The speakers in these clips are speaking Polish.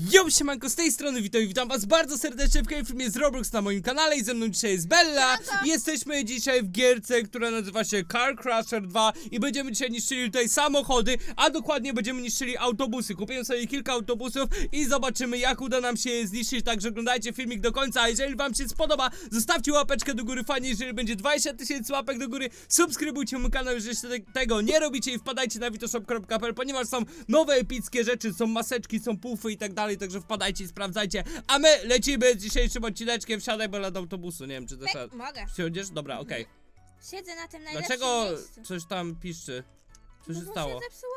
Yo, siemanko, z tej strony witam i witam was bardzo serdecznie w kolejnym filmie z Roblox na moim kanale i ze mną dzisiaj jest Bella. Jesteśmy dzisiaj w gierce, która nazywa się Car Crusher 2 i będziemy dzisiaj niszczyli tutaj samochody, a dokładnie będziemy niszczyli autobusy. Kupiłem sobie kilka autobusów i zobaczymy jak uda nam się je zniszczyć, także oglądajcie filmik do końca, a jeżeli wam się spodoba, zostawcie łapeczkę do góry. Fajnie, jeżeli będzie 20 tysięcy łapek do góry, subskrybujcie mój kanał, jeżeli te- tego nie robicie i wpadajcie na witoshop.pl, ponieważ są nowe epickie rzeczy, są maseczki, są pufy i tak dalej, także wpadajcie i sprawdzajcie, a my lecimy z dzisiejszym odcineczkiem, wsiadaj Bela do autobusu, nie wiem czy też... Ej, mogę. Wsiądziesz? Dobra, okej. Siedzę na tym najlepszym Dlaczego miejscu. coś tam piszczy? Co no się bo stało? się zepsuło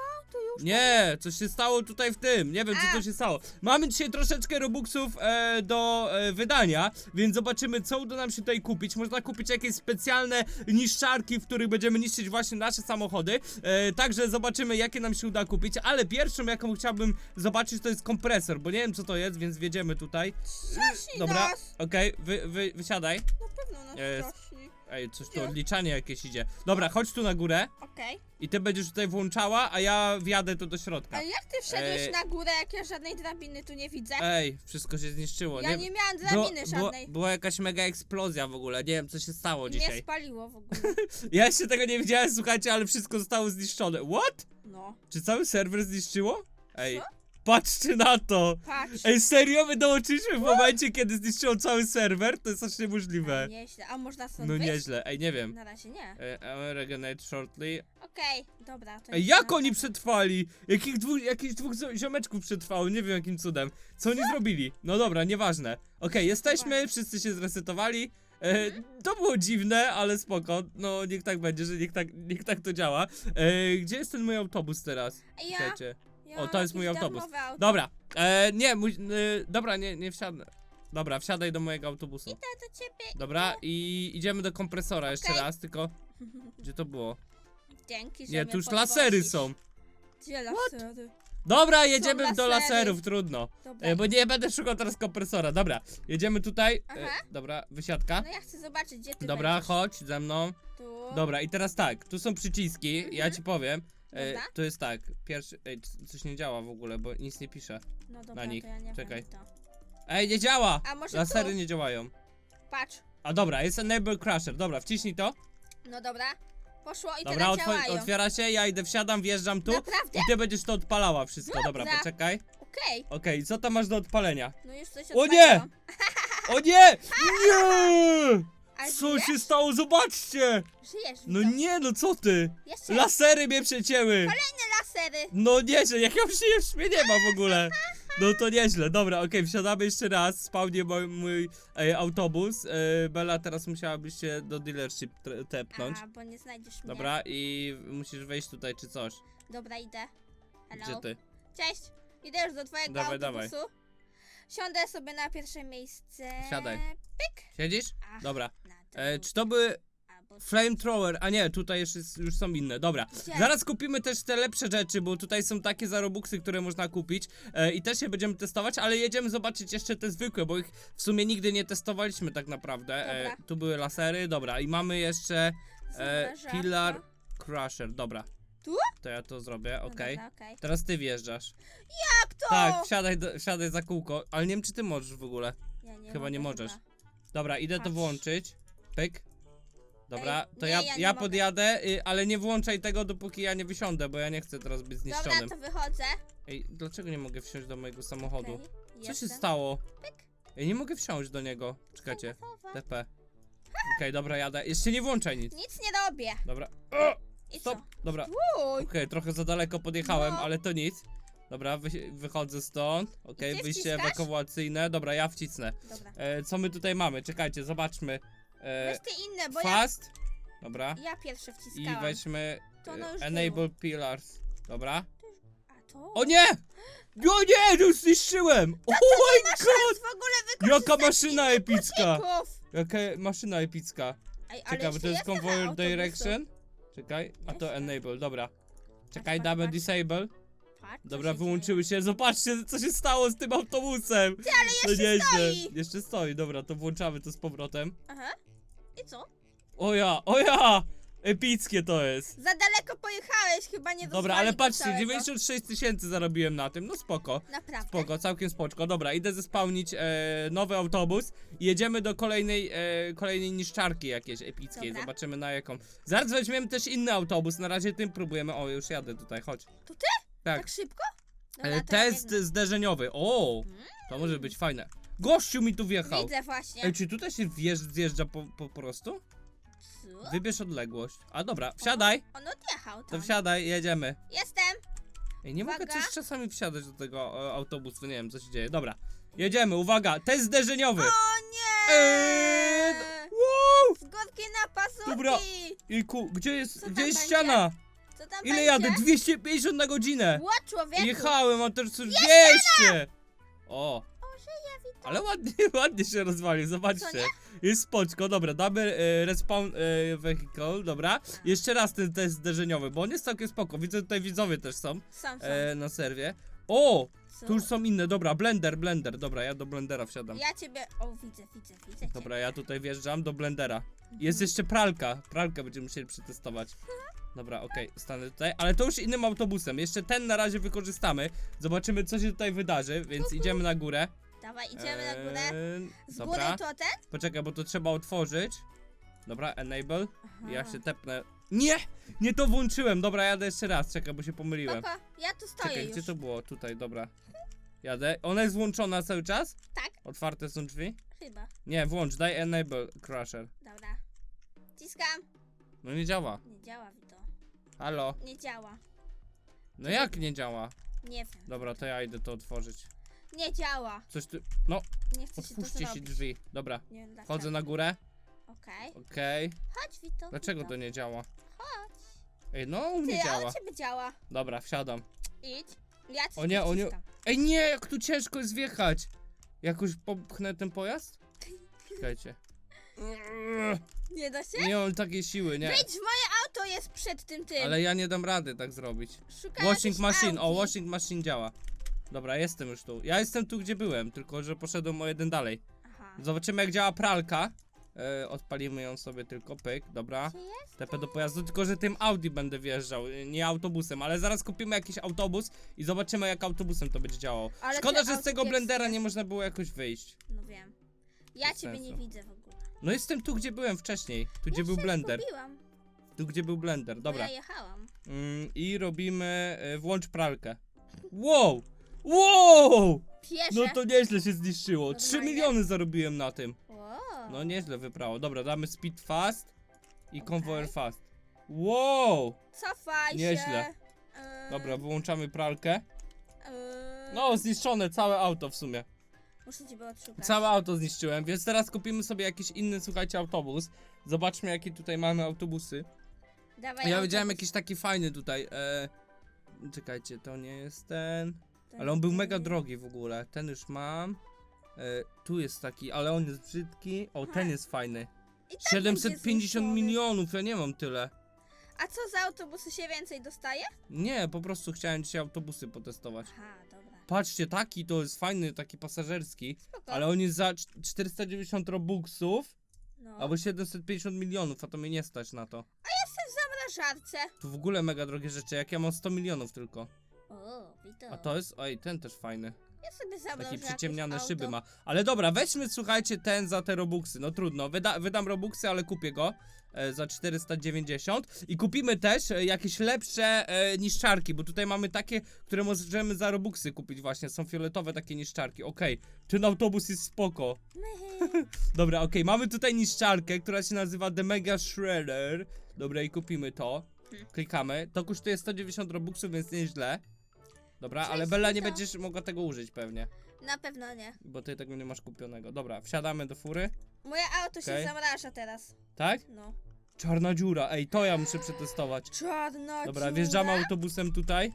już. Nie, coś się stało tutaj w tym. Nie wiem, co to się stało. Mamy dzisiaj troszeczkę robuxów e, do e, wydania, więc zobaczymy, co uda nam się tutaj kupić. Można kupić jakieś specjalne niszczarki, w których będziemy niszczyć właśnie nasze samochody. E, także zobaczymy, jakie nam się uda kupić. Ale pierwszą, jaką chciałbym zobaczyć, to jest kompresor, bo nie wiem, co to jest, więc wjedziemy tutaj. Strasi Dobra, nas. okej, wy, wy, wysiadaj. Na pewno nas strasi. Ej, coś tu odliczanie jakieś idzie. Dobra, chodź tu na górę. Okej. I ty będziesz tutaj włączała, a ja wjadę tu do środka. Ale jak ty wszedłeś Ej. na górę, jak ja żadnej drabiny tu nie widzę? Ej, wszystko się zniszczyło. ja nie, miałam drabiny było, żadnej. była jakaś mega eksplozja w ogóle. Nie wiem, co się stało Mnie dzisiaj. spaliło w ogóle. Ja jeszcze tego nie widziałem, słuchajcie, ale wszystko zostało zniszczone. What? No. Czy cały serwer zniszczyło? Ej, Co? Patrzcie na to! Patrz. Ej, serio? My dołączyliśmy w momencie, kiedy zniszczyło cały serwer? To jest aż niemożliwe. Nieźle. A można stąd No wyjść? nieźle. Ej, nie wiem. Na razie nie. E, I will regenerate shortly. Okej, dobra. To Ej, nic jak na oni przetrwali? Jakich dwóch, jakichś dwóch zo- ziomeczków przetrwało, nie wiem jakim cudem. Co oni zrobili? No dobra, nieważne. Okej, jesteśmy, wszyscy się zresetowali. E, to było dziwne, ale spoko. No niech tak będzie, że niech tak, niech tak to działa. E, gdzie jest ten mój autobus teraz? Ej, ja, Czekajcie. Ja O, to jest mój autobus. auto. Dobra, e, nie, mój, e, dobra, nie, nie wsiadnę. Dobra, wsiadaj do mojego autobusu. Idę do ciebie. Dobra, i idziemy do kompresora jeszcze Okej. raz, tylko... Gdzie to było? Dzięki, że Nie, mnie tu już podwozisz. lasery są. Gdzie lasery? Dobra, jedziemy lasery. do laserów, trudno. Dobra. E, bo nie będę szukał teraz kompresora. Dobra, jedziemy tutaj. E, Aha. dobra, wysiadka. No ja chcę zobaczyć, gdzie ty Dobra, będziesz. chodź ze mną. Tu. Dobra, i teraz tak, tu są przyciski, ja ci powiem. E, to jest tak, pierwszy. Ej, c- coś nie działa w ogóle, bo nic nie pisze. No dobra, na nich. to ja nie Czekaj. wiem to. Ej, nie działa! A może Lasery tu? nie działają. Patrz. A dobra, jest Enable Crusher. Dobra, wciśnij to. No dobra. Poszło i Dobra, teraz otw- działają. otwiera się, ja idę, wsiadam, wjeżdżam tu. Naprawdę? I ty będziesz to odpalała wszystko. Dobra, Dobra. poczekaj. Okej. Okej, co tam masz do odpalenia? No już coś O nie! O nie! Nie! Co się stało? Zobaczcie! Żyjesz, No nie, no co ty? Jeszcze Lasery mnie przecięły! inne lasery. No nieźle, jak ja już mnie nie ma w ogóle. No to nieźle, dobra, okej, wsiadamy jeszcze raz, spawnie mój, mój e, autobus. E, Bella, teraz musiałabyś się do dealership tre- tepnąć. A, bo nie znajdziesz mnie. Dobra, i musisz wejść tutaj czy coś. Dobra, idę. Hello. Gdzie ty? Cześć. Idę już do twojego Dawaj, autobusu. Siądę sobie na pierwsze miejsce. Siadaj. Pyk. Siedzisz? Ach, Dobra. E, czy to były albo flamethrower? A nie, tutaj jeszcze jest, już są inne, dobra. Zaraz kupimy też te lepsze rzeczy, bo tutaj są takie zarobuksy, które można kupić e, i też je będziemy testować, ale jedziemy zobaczyć jeszcze te zwykłe, bo ich w sumie nigdy nie testowaliśmy tak naprawdę. E, Dobra. tu były lasery, dobra, i mamy jeszcze e. Pillar Crusher, dobra. Tu? To ja to zrobię, No okej. dobra, okej. Teraz ty wjeżdżasz. Jak to? Tak, wsiadaj, do, wsiadaj za kółko, ale nie wiem czy ty możesz w ogóle. Ja nie chyba mogę nie możesz. Dobra, idę to Patrz. włączyć. Pyk. Dobra, Ej, to nie, ja, ja nie ja mogę. podjadę, y, ale nie włączaj tego, dopóki ja nie wysiądę, bo ja nie chcę teraz być Dobra, zniszczonym. to wychodzę. Ej, dlaczego nie mogę wsiąść do mojego samochodu? Okej, Co się jestem. stało? Pyk. Ja nie mogę wsiąść do niego. Czekajcie. Gotowa. TP. Okej, dobra, jadę. Jeszcze nie włączaj nic. Nic nie robię. Dobra. O, I stop. co? Dobra. Okej, Uj. trochę za daleko podjechałem, No. ale to nic. Dobra, wy, wychodzę stąd. Okej, ty wyjście wciskasz? ewakuacyjne. Dobra, ja wcisnę. Dobra. E, co my tutaj mamy? Czekajcie, zobaczmy. E, Weź te inne, bo ja, fast. Dobra. ja pierwsze I wciskałam. weźmy To e, ono już Enable Pillars. Dobra. A to? O nie! O nie, już zniszczyłem! Oh my god! W ogóle wykorzystać Jaka maszyna epicka! Jaka maszyna epicka. Ej, ale Czekaj, bo to jest convoyer autobusów. direction. Czekaj, a to enable, dobra. Czekaj, patrz, damy patrz. disable. Patrz, co Dobra, się wyłączyły się. Zobaczcie, co się stało z tym autobusem. Ty, ale jeszcze stoi. Jeszcze stoi, dobra, to włączamy to z powrotem. dzieje. Aha. I co? O ja, o ja! Epickie to jest. Za daleko pojechałeś, chyba nie Dobra, ale patrzcie, całego. 96 tysięcy zarobiłem na tym, no spoko. Naprawdę. Spoko, całkiem spoczko. Dobra, idę zespałnić e, nowy autobus i jedziemy do kolejnej, e, kolejnej niszczarki jakiejś epickiej. Dobra. Zobaczymy na jaką. Zaraz weźmiemy też inny autobus, na razie tym próbujemy. O, już jadę tutaj, chodź. To ty? Tak, Tak szybko? Dobra, e, to ja test biegnę. zderzeniowy. O, to może być fajne. Gościu mi tu wjechał. Widzę właśnie. Ej, czy tutaj się wjeżdż, zjeżdża po, po prostu? Co? Wybierz odległość. A dobra, wsiadaj. On odjechał To tam. wsiadaj, jedziemy. Jestem. Ej, nie mogę Uwaga. też czasami wsiadać do tego e, autobusu, nie wiem co się dzieje. Dobra, jedziemy, uwaga, test zderzeniowy. O nie! Eee, wow! Z górki na pazuki! Dobra. I ku, gdzie jest, gdzie jest będzie? ściana? Co tam Ile będzie? jadę? 250 na godzinę. Ło, człowieku! Jechałem, mam też coś 200. O. ale ładnie, ładnie się rozwalił, zobaczcie. Jest spoczko, dobra, damy e, respawn e, vehicle, dobra. Jeszcze raz ten test zderzeniowy, bo on jest całkiem spoko. Widzę tutaj widzowie też są Sam, sam. e, na serwie. O, Co? tu już są inne, dobra, blender, blender, dobra, ja do blendera wsiadam. Ja ciebie... O, widzę, widzę, widzę Dobra, ja tutaj wjeżdżam do blendera. Jest jeszcze pralka. Pralkę będziemy musieli przetestować. Dobra, okej, stanę tutaj, ale to już innym autobusem. Jeszcze ten na razie wykorzystamy. Zobaczymy, co się tutaj wydarzy, więc idziemy na górę. Dawaj, idziemy na górę. Eee, Z Dobra, góry to ten? poczekaj, bo to trzeba otworzyć. Dobra, enable. Aha. Ja się tepnę. Nie! Nie to włączyłem. Dobra, jadę jeszcze raz. Czekaj, bo się pomyliłem. Spoko, ja tu stoję Czekaj, już. gdzie to było? Tutaj, dobra. Jadę. Ona jest włączona cały czas? Tak, Otwarte są drzwi? chyba. Nie, włącz, daj enable crusher. Dobra. Ciskam. No nie działa. Nie działa, Wito. Halo? Nie działa. No jak nie działa? Nie wiem. Dobra, to ja idę to otworzyć. Nie działa. Coś tu. No, Nie chce się to otwórzcie się zrobić. drzwi. Dobra, Nie wiem dlaczego. wchodzę na górę. Okej. Okej. Chodź, Wito. Dlaczego Wito. to nie działa? Chodź. Ej, no u Ty, mnie a działa. ciebie działa. Dobra, wsiadam. Idź. Ja ci O nie, o nie. Ej, nie, jak tu ciężko jest wjechać. Jakoś popchnę ten pojazd? Czekajcie. Nie da się? Nie mam takiej siły, nie. Wyjdź, moje auto jest przed tym tym. Ale ja nie dam rady tak zrobić. Szukaj Washing machine, o, Audi. washing machine działa. Dobra, jestem już tu. Ja jestem tu, gdzie byłem, tylko że poszedłem o jeden dalej. Aha. Zobaczymy, jak działa pralka. E, odpalimy ją sobie tylko, pyk, dobra. Jest? TP do pojazdu, tylko że tym Audi będę wjeżdżał, y, nie autobusem, ale zaraz kupimy jakiś autobus i zobaczymy jak autobusem to będzie działało. Ale Szkoda, że z tego blendera nie można było jakoś wyjść. No wiem. Ja Bez ciebie nie sensu. widzę w ogóle. No jestem tu, gdzie byłem wcześniej, tu gdzie ja był się blender, Zgubiłam, tu gdzie był blender, bo dobra. Ja jechałam. Mm, I robimy, y, włącz pralkę. Wow! Wow! Piesze. No to nieźle się zniszczyło, 3 Normalnie? miliony zarobiłem na tym. Wow. No nieźle wyprało, dobra, damy speed fast i Okej. convoyer fast. Wow! Cofaj Nieźle. się. Yy, Dobra, wyłączamy pralkę. yy, No, zniszczone całe auto w sumie. Muszę ciebie odszukać. Całe auto zniszczyłem, więc teraz kupimy sobie jakiś inny, słuchajcie, autobus. Zobaczmy, jakie tutaj mamy autobusy. Dawaj Ja widziałem jakiś taki fajny tutaj. E... Czekajcie, to nie jest ten. Ten- Ale on był mega drogi w ogóle. Ten już mam. E, tu jest taki, ale on jest brzydki. O, ten jest fajny. I tak 750 będzie zniszczony. milionów, ja nie mam tyle. A co za autobusy się więcej dostaje? Nie, po prostu chciałem dzisiaj autobusy potestować. Aha, dobra. Patrzcie, taki to jest fajny, taki pasażerski. Spoko. Ale on jest za cz- 490 robuxów. No. Albo 750 milionów, a to mnie nie stać na to. Jestem w zamrażarce. Tu w ogóle mega drogie rzeczy, jak ja mam 100 milionów tylko. O, witam. A to jest, oj, ten też fajny. Ja sobie zamrożę Takie przyciemniane szyby ma. Ale dobra, weźmy, słuchajcie, ten za te robuxy. No trudno, wyda, wydam robuxy, ale kupię go e, za 490. I kupimy też e, jakieś lepsze e, niszczarki, bo tutaj mamy takie, które możemy za robuxy kupić właśnie. Są fioletowe takie niszczarki. Okej, ten autobus jest spoko. Dobra, okej, mamy tutaj niszczarkę, która się nazywa The Mega Shredder. Dobra, i kupimy to. Hmm. Klikamy. To kosztuje 190 robuxów, więc nieźle. Dobra, Cześć, ale Bella nie będziesz mogła tego użyć pewnie, Na pewno nie. bo ty tego nie masz kupionego. Dobra, wsiadamy do fury. Moje auto się zamraża teraz. Tak? No. Czarna dziura, ej, to ja muszę przetestować. Czarna Dobra, dziura. wjeżdżamy autobusem tutaj.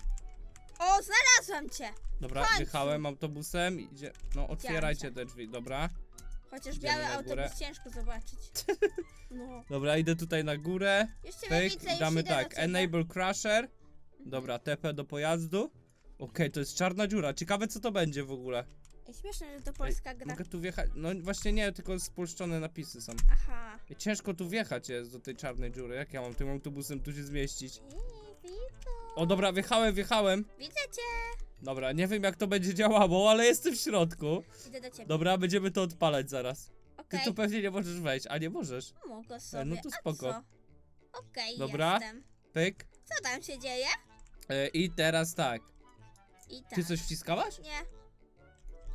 O, znalazłam cię. Dobra, końcu. wjechałem autobusem. Idzie... No, otwierajcie te drzwi, dobra. Chociaż Idziemy biały na autobus górę. ciężko zobaczyć. No. Dobra, idę tutaj na górę. Już cię Pyk, widzę, już damy idę tak, ciebie. enable crusher. Dobra, TP do pojazdu. Okej, to jest czarna dziura. Ciekawe co to będzie w ogóle. Ej, Śmieszne, że to polska gra. Mogę tu wjechać, no właśnie nie, tylko spolszczone napisy są. Aha. Ciężko tu wjechać jest do tej czarnej dziury, jak ja mam tym autobusem tu się zmieścić? I, widzę. O dobra, wjechałem, wjechałem. Widzę cię. Dobra, nie wiem jak to będzie działało, ale jestem w środku. Idę do ciebie. Dobra, będziemy to odpalać zaraz. Ty Okej. tu pewnie nie możesz wejść, a nie możesz. Mogę sobie. no to A spoko. co? Okej, Dobra. jestem. Pyk. Co tam się dzieje? E, I teraz tak. I tak. Ty coś wciskałaś? Nie.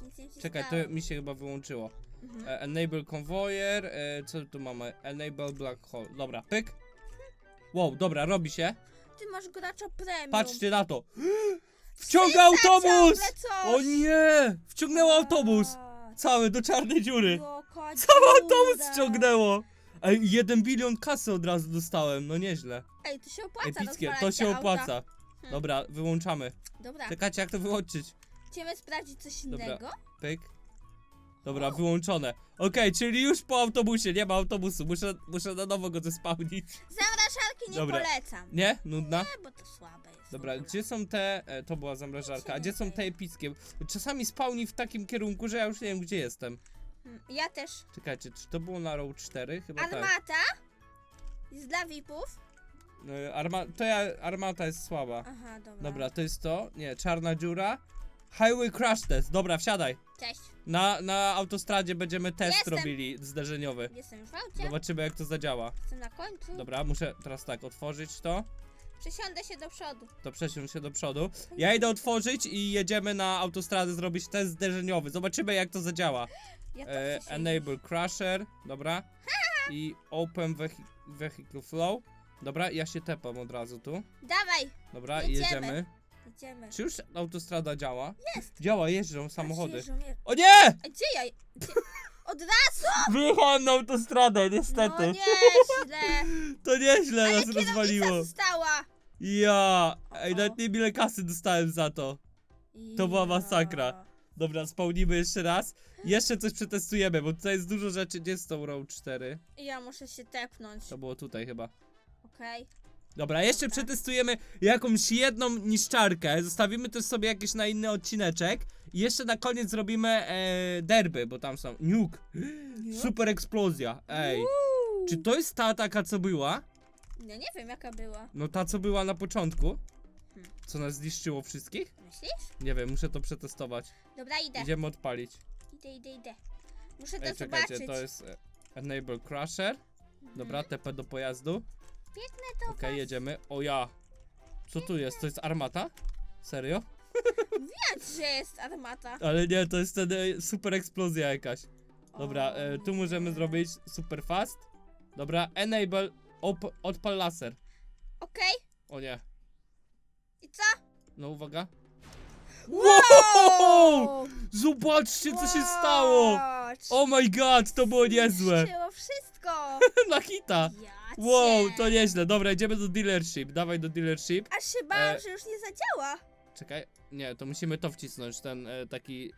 Nic nie Czekaj, to mi się chyba wyłączyło. Mhm. E, enable convoyer, e, co tu mamy? Enable black hole. Dobra, pyk. Wow, dobra, robi się. Ty masz gracza premium. Patrzcie na to. Wciąga autobus! Ciągle coś. O nie! Wciągnęło autobus! A, Cały do czarnej dziury. jaka Cały autobus wciągnęło! Ej, jeden bilion kasy od razu dostałem, no nieźle. Ej, to się opłaca Epickie, to rozwalać się te auta. opłaca. Hmm. Dobra, wyłączamy. Dobra, Czekajcie, jak to wyłączyć? chcemy sprawdzić coś Dobra. innego? Pyk. Dobra, wyłączone. Okej, czyli już po autobusie, nie ma autobusu. Muszę, muszę na nowo go zespałnić. Zamrażarki nie Dobra. polecam. Nie? Nudna? Nie, bo to słabe jest. Dobra, gdzie są te... E, to była zamrażarka. A gdzie są te epickie? Czasami spałni w takim kierunku, że ja już nie wiem, gdzie jestem. Hmm, Ja też. Czekajcie, czy to było na row 4? Chyba tak. Armata jest dla VIP-ów. E, Arma to ja, armata jest słaba. Aha, dobra. Dobra, to jest to. Nie, czarna dziura. Highway crash test. Dobra, wsiadaj. Cześć. Na, na autostradzie będziemy test Jestem. robili zderzeniowy. Jestem już w aucie. Zobaczymy jak to zadziała. Jestem na końcu. Dobra, muszę teraz tak otworzyć to. Przesiądę się do przodu. To przesiąść się do przodu. Ja idę otworzyć i jedziemy na autostradę zrobić test zderzeniowy. Zobaczymy jak to zadziała. Ja to E, enable crusher, dobra. I open vehi vehicle flow. Dobra, ja się tepam od razu tu. Dawaj, Dobra, Jedziemy. jedziemy. idziemy. Czy już autostrada działa? Jest. Działa, jeżdżą samochody. Jeżdżą, je- O nie! A gdzie ja? Gdzie? Od razu? Wyjechałem na autostradę, niestety. No nieźle. To nieźle Ale nas rozwaliło. kierownica została. Ja! Ej, O. nawet nie ile kasy dostałem za to. To była masakra. Dobra, spełnimy jeszcze raz. Jeszcze coś przetestujemy, bo tutaj jest dużo rzeczy. Gdzie jest tą row 4? Ja muszę się tepnąć. To było tutaj chyba. Okej. Dobra, jeszcze Dobra. przetestujemy jakąś jedną niszczarkę. Zostawimy też sobie jakieś na inny odcineczek. I jeszcze na koniec zrobimy e, derby, bo tam są. Nuke. Super eksplozja. Ej. Uuu. Czy to jest ta taka, co była? Ja nie wiem jaka była. No ta, co była na początku. Hmm. Co nas zniszczyło wszystkich? Myślisz? Nie wiem, muszę to przetestować. Dobra, idę. Idziemy odpalić. Idę, idę, idę. Muszę to Ej, czekajcie, zobaczyć. to jest e, Enable Crusher. Dobra, Mhm. TP do pojazdu. Biegnę do Okej, was. jedziemy. O ja. Co tu jest? To jest armata? Serio? Widać, że jest armata. Ale nie, to jest e, super eksplozja jakaś. Dobra, O e, tu możemy zrobić super fast. Dobra, enable op, odpal laser. Okej. O nie. I co? No uwaga. Wow! Zobaczcie co się stało! Watch. Oh my god, to było niezłe. Zniszczyło wszystko. Na hita. Ja Wow, to nieźle. Dobra, idziemy do dealership. Dawaj do dealership. Aż się bałam, E, że już nie zadziała. Czekaj. Nie, to musimy to wcisnąć, ten e, taki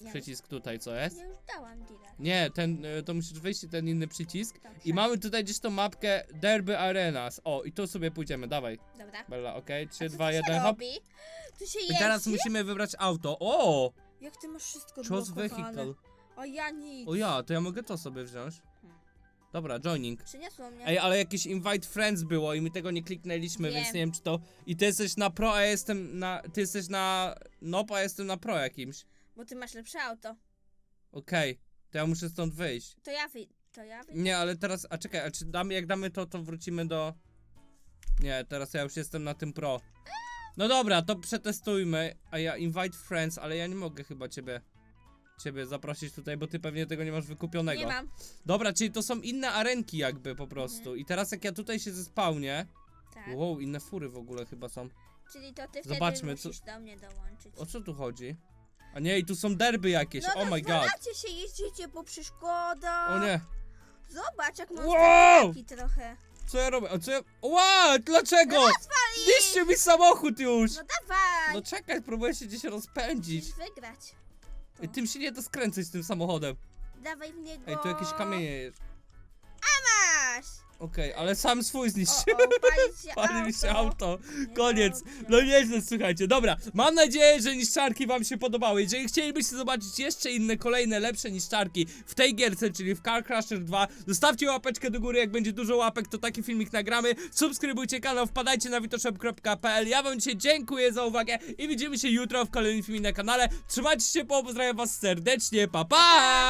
Ja przycisk tutaj, co jest. już, ja już dałam dealer. Nie, ten, e, to musisz wejść i ten inny przycisk. Dobrze. I mamy tutaj gdzieś tą mapkę Derby Arenas. O, i tu sobie pójdziemy, dawaj. Dobra. Bella, okej, A 3, co 2, tu się 1, hop. robi? Tu się I jeździ? teraz musimy wybrać auto. O! Jak ty masz wszystko Choose odblokowane? vehicle. A ja nic. O ja, to ja mogę to sobie wziąć. Dobra, joining. Przyniosło mnie. Ej, ale jakieś invite friends było i my tego nie kliknęliśmy, Wiem. więc nie wiem czy to... I ty jesteś na pro, a ja jestem na... Ty jesteś na... Nop, a ja jestem na pro jakimś. Bo ty masz lepsze auto. Okej, to ja muszę stąd wyjść. To ja wy... To ja wy... Nie, ale teraz... A czekaj, a czy damy, jak damy to, to wrócimy do... Nie, teraz ja już jestem na tym pro. No dobra, to przetestujmy. A ja invite friends, ale ja nie mogę chyba ciebie... Ciebie zaprosić tutaj, bo ty pewnie tego nie masz wykupionego. Nie mam. Dobra, czyli to są inne arenki jakby po prostu. I teraz jak ja tutaj się zespałnię... Tak. Wow, inne fury w ogóle chyba są. Czyli to ty wtedy Zobaczmy, co- musisz do mnie dołączyć. O co tu chodzi? A nie, i tu są derby jakieś. no oh my god. rozwalacie się, jeździcie po przeszkodach. O nie. Zobacz, jak mam Wow! trochę. Co ja robię? A co ja... Wow, dlaczego? Zniszczył mi samochód już! No dawaj! No czekaj, próbuję się gdzieś rozpędzić. Musisz wygrać. I tym się nie da skręcać tym samochodem. Dawaj w niego. Ej, tu jakieś kamienie jest. Okej, ale sam swój O, zniszczyłem. o, pali się Pali mi się auto. Koniec. No nieźle, słuchajcie. Dobra, mam nadzieję, że niszczarki wam się podobały. Jeżeli chcielibyście zobaczyć jeszcze inne, kolejne, lepsze niszczarki w tej gierce, czyli w Car Crusher 2, zostawcie łapeczkę do góry, jak będzie dużo łapek, to taki filmik nagramy. Subskrybujcie kanał, wpadajcie na witoshop.pl. Ja wam dzisiaj dziękuję za uwagę i widzimy się jutro w kolejnym filmie na kanale. Trzymajcie się, po, pozdrawiam was serdecznie, pa pa!